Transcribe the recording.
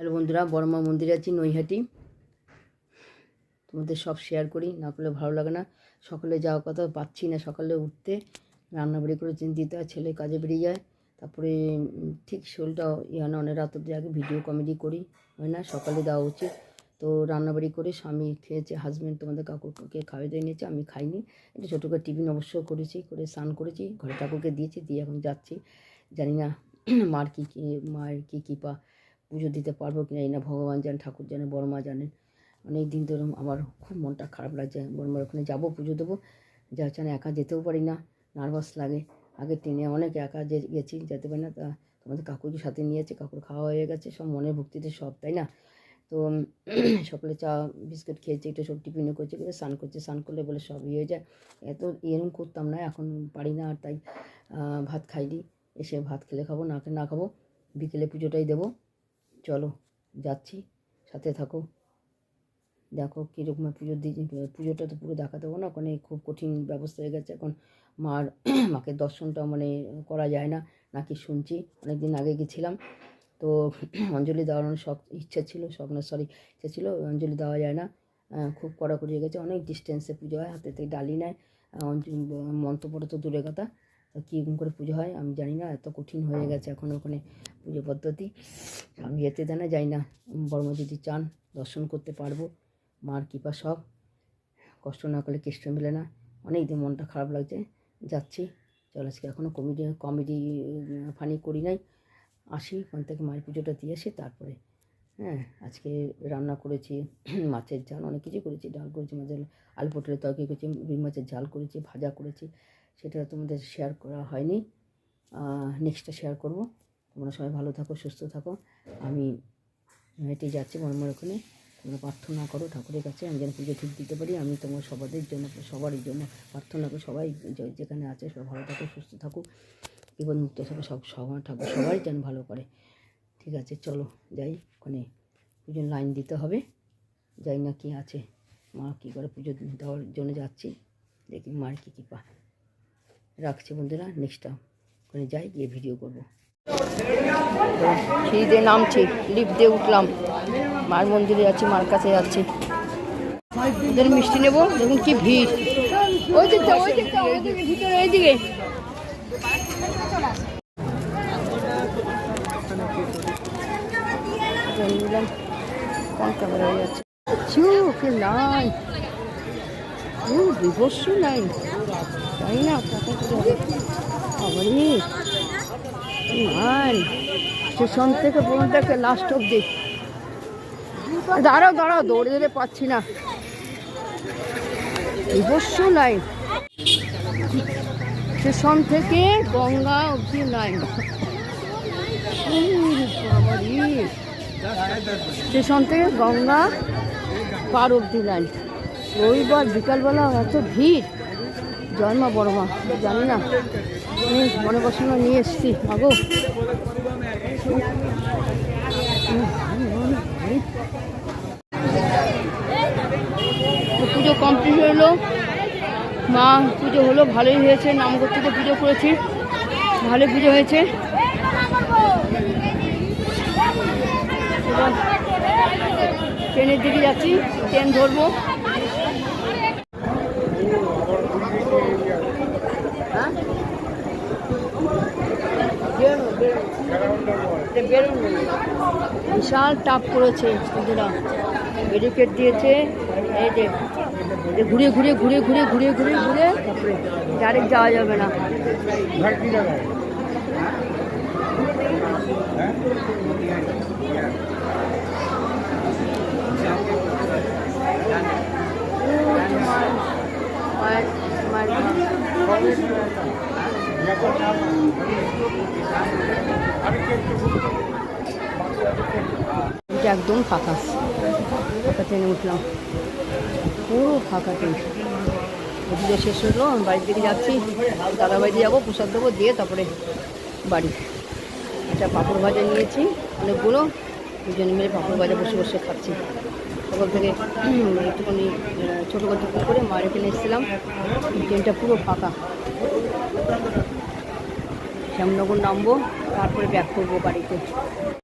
Hello বন্ধুরা বড়মা মন্দির আছি, নৈহাটি। তোমাদের সব শেয়ার করি, না করলে ভালো লাগে না। সকালে যাওয়ার কথা পাচ্ছি না, সকালে উঠতে। রান্নাবাড়ি করে চিন্তিত হয় ছেলে কাজে বেরিয়ে যায়। তারপরে ঠিক শরীরটা ইয়ে অনেক রাত অব্দি আগে ভিডিও কমেডি করি। হয় না, সকালে দেওয়া উচিত। তো রান্নাবাড়ি করে স্বামী খেয়েছে হাজব্যান্ড তোমাদের কাকুকে খাওয়াই দিয়ে নিয়েছে, আমি খাইনি। একটু ছোটো করে টিফিন অবশ্য করেছি, করে স্নান করেছি, ঘরে কাকুকে দিয়েছি, দিয়ে এখন যাচ্ছি। জানি না, মার কী কী, মায়ের কী কী পুজো দিতে পারব কি না? এই না, ভগবান জানেন, ঠাকুর জানে বড় মা জানেন। অনেক দিন ধরে আমার খুব মনটা খারাপ লাগছে। বড় মার ওখানে যাব, পুজো দেবো। যা হচ্ছে একা যেতেও পারি না, নার্ভাস লাগে। আগে ট্রেনে অনেক একা যে গেছি, যেতে পারি না। তা তোমাদের কাকুকে সাথে নিয়েছে কাকুর খাওয়া হয়ে গেছে, সব মনের ভক্তিতে সব, তাই না? তো সকালে চা, বিস্কুট খেয়েছি, একটু সব টিফিনও করছি, করে স্নান করছি। স্নান করলে বলে সব ইয়ে হয়ে যায়। এত এরকম করতাম না, এখন পারি না আর তাই ভাত খাইনি। এসে ভাত খেলে খাব, না খেলে না খাব। বিকেলে পুজোটাই দেবো। চলো যাচ্ছি সাথে থাকো। দেখো কীরকম পুজো দিয়ে পুজোটা তো পুরো দেখা দেবো না ওখানে খুব কঠিন ব্যবস্থা হয়ে গেছে এখন মার মাকে দর্শনটা মানে করা যায় না নাকি শুনছি অনেক দিন আগে গেছিলাম তো অঞ্জলি দেওয়ার শখ ইচ্ছা ছিল স্বপ্ন সরি ইচ্ছা ছিল অঞ্জলি দেওয়া যায় না খুব কড়াকড়ি হয়ে গেছে অনেক ডিস্টেন্সে পুজো হয় হাতে থেকে ডালি নেয় আহ, অঞ্জ- মন্ত্র পড়ে তো দূরে কথা কীরকম করে পুজো হয় আমি জানি না, এত কঠিন হয়ে গেছে এখন ওখানে পুজো পদ্ধতি। আমি যেতে দেয় যাই না বর্মা যদি চান দর্শন করতে পারব, মার কৃপা সব। কষ্ট না করলে কেষ্ট মেলে না। অনেক দিন মনটা খারাপ লাগছে, যাচ্ছি। চল আজকে এখনও কমেডি কমেডি ফানি করি নাই। আসি, ওখান থেকে মায়ের পুজোটা দিয়ে আসি, তারপরে হ্যাঁ আজকে রান্না করেছি, মাছের ঝাল, অনেক কিছু করেছি, ডাল করেছি, মাছের আলু পটলের তরকারি করেছি, রুই মাছের ঝাল করেছি, ভাজা করেছি। সেটা তোমাদের শেয়ার করা হয়নি। নেক্সটটা শেয়ার করব। তোমরা সবাই ভালো থাকো, সুস্থ থাকো। আমি হেঁটে যাচ্ছি মর্মর ওখানে তোমরা প্রার্থনা করো ঠাকুরের কাছে। আমি যেন পুজো ঠিক দিতে পারি। আমি তোমার সবাদের জন্য, সবারই জন্য প্রার্থনা করি। সবাই যেখানে আছে, সবাই ভালো থাকো, সুস্থ থাকুক বিপদ মুক্ত থাকো সব সবার ঠাকুর সবাই যেন ভালো করে। ঠিক আছে, চলো যাই। ওখানে পুজোর লাইন দিতে হবে। যাই না কি আছে। মা কী করে পুজো দেওয়ার জন্য যাচ্ছি। দেখি মার কী কী পা রাখছি বন্ধুরা নেক্সটটা ওখানে যাই, গিয়ে ভিডিও করব। সিঁড়ি নামছি লিফট দিয়ে উঠলাম। মার মন্দিরে যাচ্ছি, মার কাছে যাচ্ছি। ওদের মিষ্টি নেব, দেখুন কি ভিড়। ওই দিকটা ওই দিকটা ওই দিকে ভিতরে ওই দিকে নিলাম কোন ক্যামেরা হয়ে যাচ্ছে ও বিভস্য লাইন তাই না? মান স্টেশন থেকে পর্যন্ত লাস্ট অব্দি দাঁড়াও দাঁড়াও, দৌড়ে দৌড়ে পাচ্ছি না। বিভস্য লাইন স্টেশন থেকে গঙ্গা অব্দি লাইন। স্টেশন থেকে গঙ্গা পার অব্দি লাইন রবিবার বিকালবেলা এত ভিড়। জন্মা বড় মা, জানি না। আমি মনে পছন্দ নিয়ে এসছি। মাগো পুজো কমপ্লিট হলো মা, পুজো হলো, ভালোই হয়েছে। নাম করতে পুজো করেছি। ভালো পুজো হয়েছে। ট্রেনের দিকে যাচ্ছি, ট্রেন ধরবো। বিশাল টাপ করেছে বন্ধুরা ব্যারিকেড দিয়েছে, এই ঘুরে ঘুরে ঘুরে ঘুরে ঘুরে ঘুরে ঘুরে তারপরে ডাইরেক্ট যাওয়া যাবে না মায়ের মায়ের একদম ফাঁকা। ফাঁকা ট্রেনে উঠলাম। পুরো ফাঁকা ট্রেন। পুজো শেষ হলো, আমি বাড়ির দিকে যাচ্ছি। দাদা বাড়িতে যাব, প্রসাদ দেবো, দিয়ে তারপরে বাড়ি। একটা পাঁপড় ভাজা নিয়েছি, অনেকগুলো। দুজনে মিলে পাঁপড় ভাজা বসে বসে খাচ্ছি। সকাল থেকে একটুখানি ছোটো করে টুকু করে মারে এখানে এসেছিলাম। ট্রেনটা পুরো ফাঁকা। শ্যামনগর নামবো, তারপরে ব্যাক করব বাড়িতে।